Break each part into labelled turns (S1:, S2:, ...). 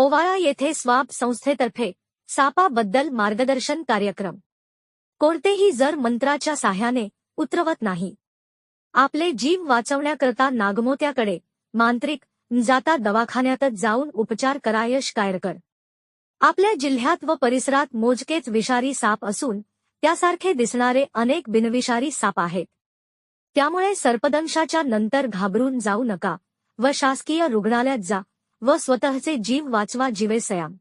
S1: ओवाळा येथे स्वाब संस्थेतर्फे सापाबद्दल मार्गदर्शन कार्यक्रम. कोणतेही जर मंत्राच्या साह्याने उतरवत नाही. आपले जीव वाचवण्याकरता नागमोत्याकडे मांत्रिक जाता दवाखान्यातच जाऊन उपचार करायश कायरकर. आपल्या जिल्ह्यात व परिसरात मोजकेच विषारी साप असून त्यासारखे दिसणारे अनेक बिनविषारी साप आहेत. त्यामुळे सर्पदंशाच्या नंतर घाबरून जाऊ नका व शासकीय रुग्णालयात जा. व स्वतःचे जीव वाचवा जीवेसयाम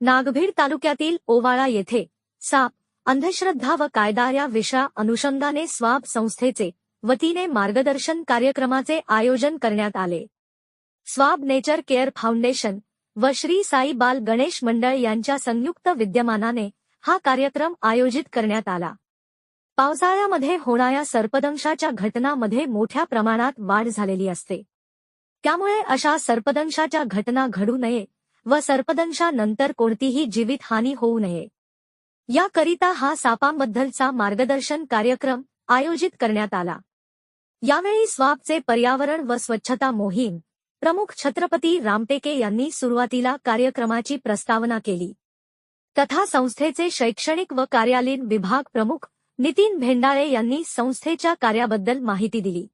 S1: नागभीड तालुक्यातील ओवाळा येथे साप अंधश्रद्धा व कायदा या विषया अनुषंगाने स्वाब संस्थेचे वतीने मार्गदर्शन कार्यक्रमाचे आयोजन करण्यात आले. स्वाब नेचर केअर फाउंडेशन व श्री साई बाल गणेश मंडळ यांच्या संयुक्त विद्यमानाने हा कार्यक्रम आयोजित करण्यात आला. पावसाळ्यामध्ये होणाऱ्या सर्पदंशाच्या घटनामध्ये मोठ्या प्रमाणात वाढ झालेली असते. त्यामुळे अशा सर्पदंशाच्या घटना घडू नये व सर्पदंशानंतर कोणतीही जीवितहानी होऊ नये. याकरिता हा सापांबद्दलचा मार्गदर्शन कार्यक्रम आयोजित करण्यात आला. यावेळी स्वाबचे पर्यावरण व स्वच्छता मोहीम प्रमुख छत्रपती रामटेके यांनी सुरुवातीला कार्यक्रमाची प्रस्तावना केली. तथा संस्थेचे शैक्षणिक व कार्यालयीन विभाग प्रमुख नितीन भेंडाळे यांनी संस्थेच्या कार्याबद्दल माहिती दिली.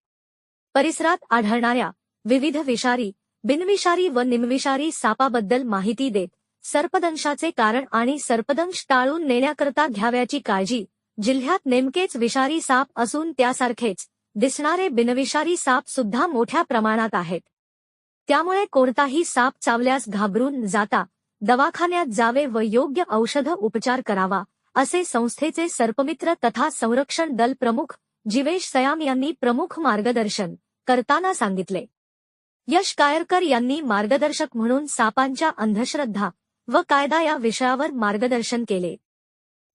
S1: परिसरात आढळणाऱ्या विविध विषारी बिनविषारी व निमविषारी सापाबद्दल माहिती देत सर्पदंशाचे कारण आणि सर्पदंश टाळून नेण्याकरता घ्याव्याची काळजी जिल्ह्यात नेमकेच विषारी साप असून त्यासारखेच दिसणारे बिनविषारी साप सुद्धा मोठ्या प्रमाणात आहेत. त्यामुळे कोणताही साप चावल्यास घाबरून जाता दवाखान्यात जावे व योग्य औषध उपचार करावा असे संस्थेचे सर्पमित्र तथा संरक्षण दल प्रमुख जिवेश सयाम यांनी प्रमुख मार्गदर्शन करताना सांगितले. यश कायरकर यांनी मार्गदर्शक म्हणून सापांच्या अंधश्रद्धा व कायदा या विषयावर मार्गदर्शन केले.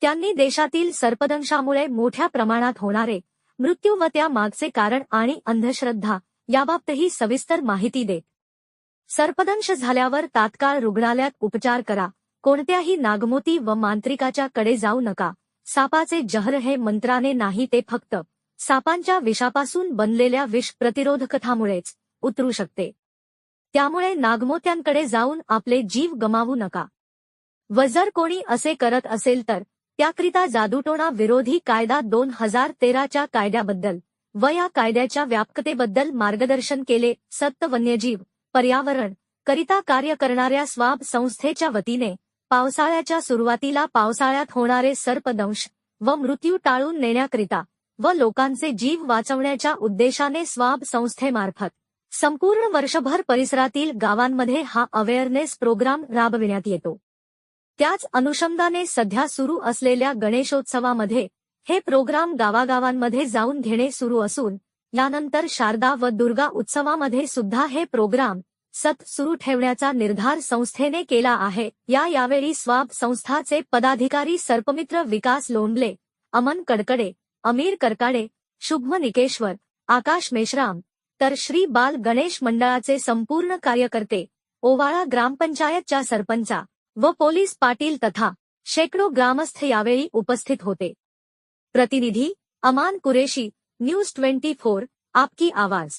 S1: त्यांनी देशातील सर्पदंशामुळे मोठ्या प्रमाणात होणारे मृत्यू व त्या मागचे कारण आणि अंधश्रद्धा याबाबतही सविस्तर माहिती देत सर्पदंश झाल्यावर तात्काळ रुग्णालयात उपचार करा. कोणत्याही नागमोती व मांत्रिकाच्या कडे जाऊ नका. सापाचे जहर हे मंत्राने नाही ते फक्त सापांच्या विषापासून बनलेल्या विष प्रतिरोधकथामुळेच. उतरू शकते. त्यामुळे नागमोत्यांकडे जाऊन आपले जीव गमावू नका. व जर कोणी असे करत असेल तर त्याकरिता जादूटोणा विरोधी कायदा दोन हजार तेराच्या कायद्याबद्दल व या कायद्याच्या व्यापकतेबद्दल मार्गदर्शन केले सत्त वन्यजीव पर्यावरण करिता कार्य करणाऱ्या स्वाब संस्थेच्या वतीने पावसाळ्याच्या सुरुवातीला पावसाळ्यात होणारे सर्पदंश व मृत्यू टाळून नेण्याकरिता व लोकांचे जीव वाचवण्याच्या उद्देशाने स्वाब संस्थेमार्फत संपूर्ण वर्षभर परिसरातील गावांमध्ये हा अवेअरनेस प्रोग्राम राबविण्यात येतो. त्याच अनुषंगाने सध्या सुरू असलेल्या गणेशोत्सवामध्ये हे प्रोग्राम गावागावांमध्ये जाऊन घेणे सुरू असून यानंतर शारदा व दुर्गा उत्सवामध्ये सुद्धा हे प्रोग्राम सत सुरू ठेवण्याचा निर्धार संस्थेने केला आहे. या यावेळी स्वाब संस्थाचे पदाधिकारी सर्पमित्र विकास लोंडले अमन कडकडे अमीर करकाडे शुभम निकेश्वर आकाश मेश्राम तर श्री बाल गणेश मंडळाचे संपूर्ण कार्यकर्ते ओवाळा ग्रामपंचायतच्या सरपंचा व पोलीस पाटील तथा शेकडो ग्रामस्थ यावेळी उपस्थित होते. प्रतिनिधी Aman Qureshi News twenty four आपकी आवाज.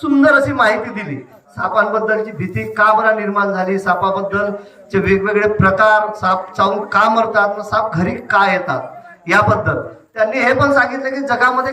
S2: सुंदर अशी माहिती दिली. सापांबद्दलची भीती का बरा निर्माण झाली? सापाबद्दलचे वेगवेगळे प्रकार साप चावून का मरतात? साप घरी का येतात? याबद्दल. त्यांनी हे पण सांगितलं की जगामध्ये